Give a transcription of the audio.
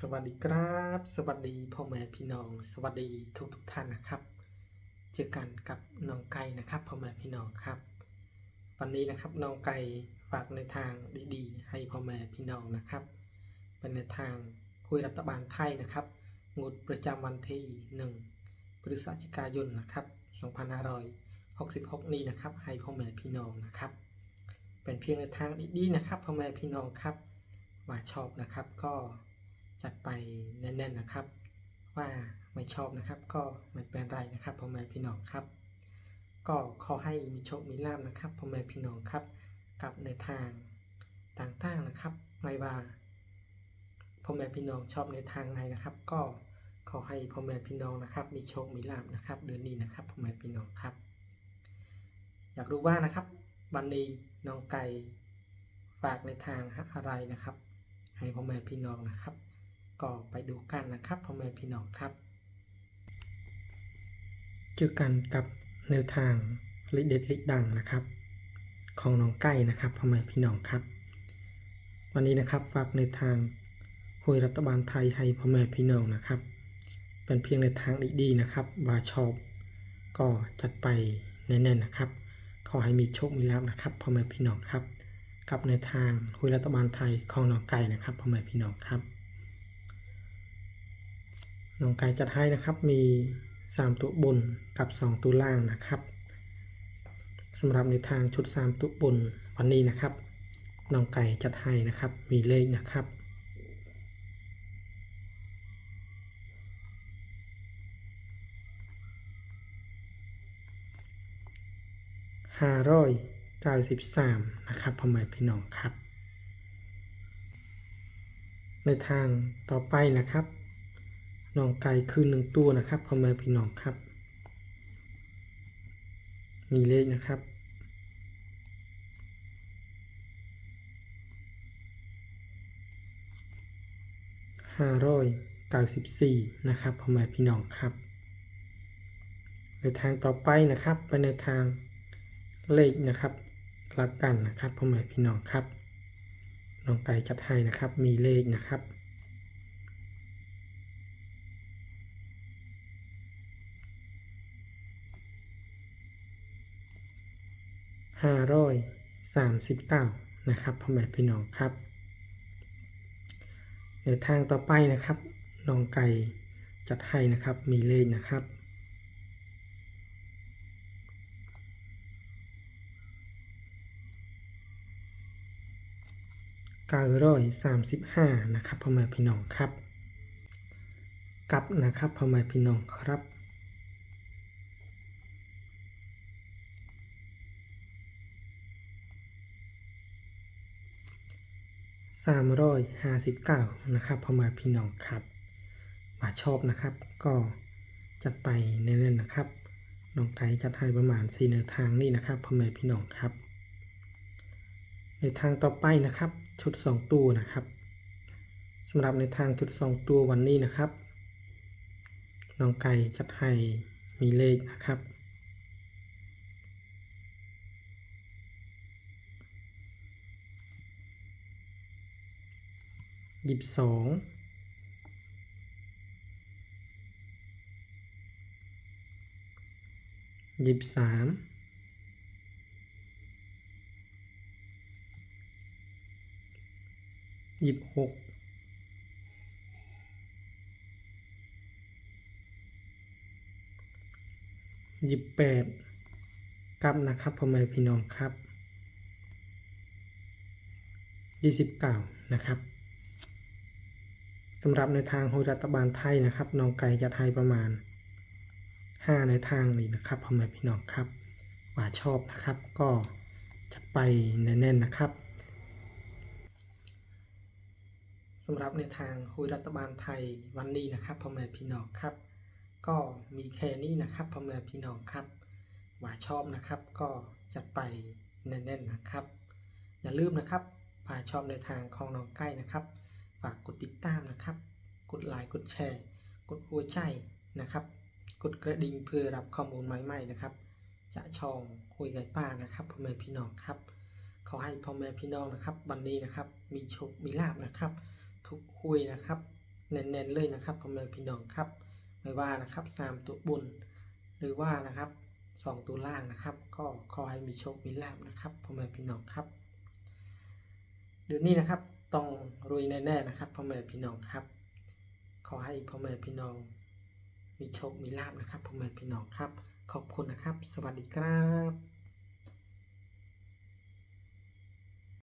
สวัสดีครับ สวัสดีพ่อแม่พี่น้อง สวัสดีทุกทุกท่านนะครับ เจอกันกับน้องไก่นะครับพ่อแม่พี่น้องครับ วันนี้นะครับน้องไก่ฝากในทางดีๆ ให้พ่อแม่พี่น้องนะครับ เป็นในทางคุยรัฐบาลไทยนะครับงดประจำวันที่1พฤศจิกายนนะครับ2566 นี้นะครับ ให้พ่อแม่พี่น้องนะครับ เป็นเพียงในทางดีๆนะครับพ่อแม่พี่น้องครับว่าชอบนะครับก็ จัดไปแน่นๆนะครับ ว่าไม่ชอบนะครับ ก็ไม่เป็นไรนะครับพ่อแม่พี่น้องครับ ก็ขอให้มีโชคมีลาภนะครับพ่อแม่พี่น้องครับ กับในทางต่างๆนะครับไม่ว่าพ่อแม่พี่น้องชอบในทางไหนนะครับ ก็ขอให้พ่อแม่พี่น้องนะครับ มีโชคมีลาภนะครับเดือนนี้นะครับพ่อแม่พี่น้องครับ อยากรู้ว่านะครับวันนี้น้องไก่ฝากในทางอะไรนะครับ ให้พ่อแม่พี่น้องนะครับ ก็ไปดูกันนะครับพ่อแม่พี่น้องครับ เจอกันกับแนวทางลิเด็ดลิดังนะครับ ของน้องไก่นะครับพ่อแม่พี่น้องครับ วันนี้นะครับฝากในทางหวยรัฐบาลไทยให้พ่อแม่พี่น้องนะครับ เป็นเพียงในทางดีๆนะครับว่าชอบก็จัดไปแน่ๆนะครับ ขอให้มีโชค มีลาภนะครับพ่อแม่พี่น้องครับ กับในทางคุยรัฐบาลไทยของน้องไก่นะครับพ่อแม่พี่น้องครับ น้องไก่จัดให้นะครับมี 3ตัวบนกับ 2ตัวล่างนะครับสำหรับในทางชุด 3ตัวบนวันนี้นะครับน้องไก่จัดให้นะครับมีเลขนะครับ ห้าร้อยเก้าสิบสามนะครับพ่อแม่พี่น้องครับ ในทางต่อไปนะครับ น้องไก่คือหนึ่งตัวนะครับพ่อแม่พี่น้องครับ มีเลขนะครับห้าร้อยเก้าสิบสี่นะครับพ่อแม่พี่น้องครับในทางต่อไปนะครับไปในทางเลขนะครับหลักกันนะครับพ่อแม่พี่น้องครับน้องไก่จัดให้นะครับมีเลขนะครับ ห้าร้อยสามสิบเก้านะครับพ่อแม่พี่น้องครับในทางต่อไปนะครับน้องไก่จัดให้นะครับมีเลขนะครับ935นะครับพ่อแม่พี่น้องครับ กับนะครับพ่อแม่พี่น้องครับ 359 นะครับพ่อแม่พี่น้องครับว่าชอบนะครับ ก็จัดไปเน้นๆนะครับน้องไก่จัดให้ประมาณ4แนวทางนี่นะครับพ่อแม่พี่น้องครับ ในทางต่อไปนะครับ ชุด 2 ตัวนะครับสำหรับในทางชุด 2 ตัววันนี้นะครับน้องไก่จัดให้มีเลขนะครับ ยี่สิบสองยี่สิบสามยี่สิบหกยี่สิบแปดกลับนะครับพ่อแม่พี่น้องครับยี่สิบเก้านะครับำหรับในทางโหรัฐบาลไทยนะครับน้องไก่จะไทยประมาณห้าในทางนี้นะครับพ่อแม่พี่น้องครับว่าชอบนะครับก็จะไปแน่นๆนะครับสำหรับในทางหุยรัฐบาลไทยวันนี้นะครับพ่อแม่พี่น้องครับ ก็มีแค่นี้นะครับพ่อแม่พี่น้องครับว่าชอบนะครับก็จัดไปแน่นๆนะครับ อย่าลืมนะครับผ่าชอบในทางของน้องใกล้นะครับากกดติดตามนะครับ กดไลค์กดแชร์ กดหัวใจนะครับ กดกระดิ่งเพื่อรับข้อมูลใหม่ๆนะครับ จะช่องคุยไก่ป้านะครับพ่อแม่พี่น้องครับขอให้พ่อแม่พี่น้องนะครับวันนี้นะครับมีโชคมีลาบนะครับ ทุกคุยนะครับเน้นๆเลยนะครับพ่อแม่พี่น้องครับไม่ว่านะครับสามตัวบุญหรือว่านะครับสองตัวล่างนะครับ ก็ขอให้มีโชคมีลาบนะครับพ่อแม่พี่น้องครับเดือนนี้นะครับ ต้องรวยแน่ๆนะครับพ่อแม่พี่น้องครับ ขอให้พ่อแม่พี่น้อง มีโชคมีลาบนะครับพ่อแม่พี่น้องครับ ขอบคุณนะครับ สวัสดีครับ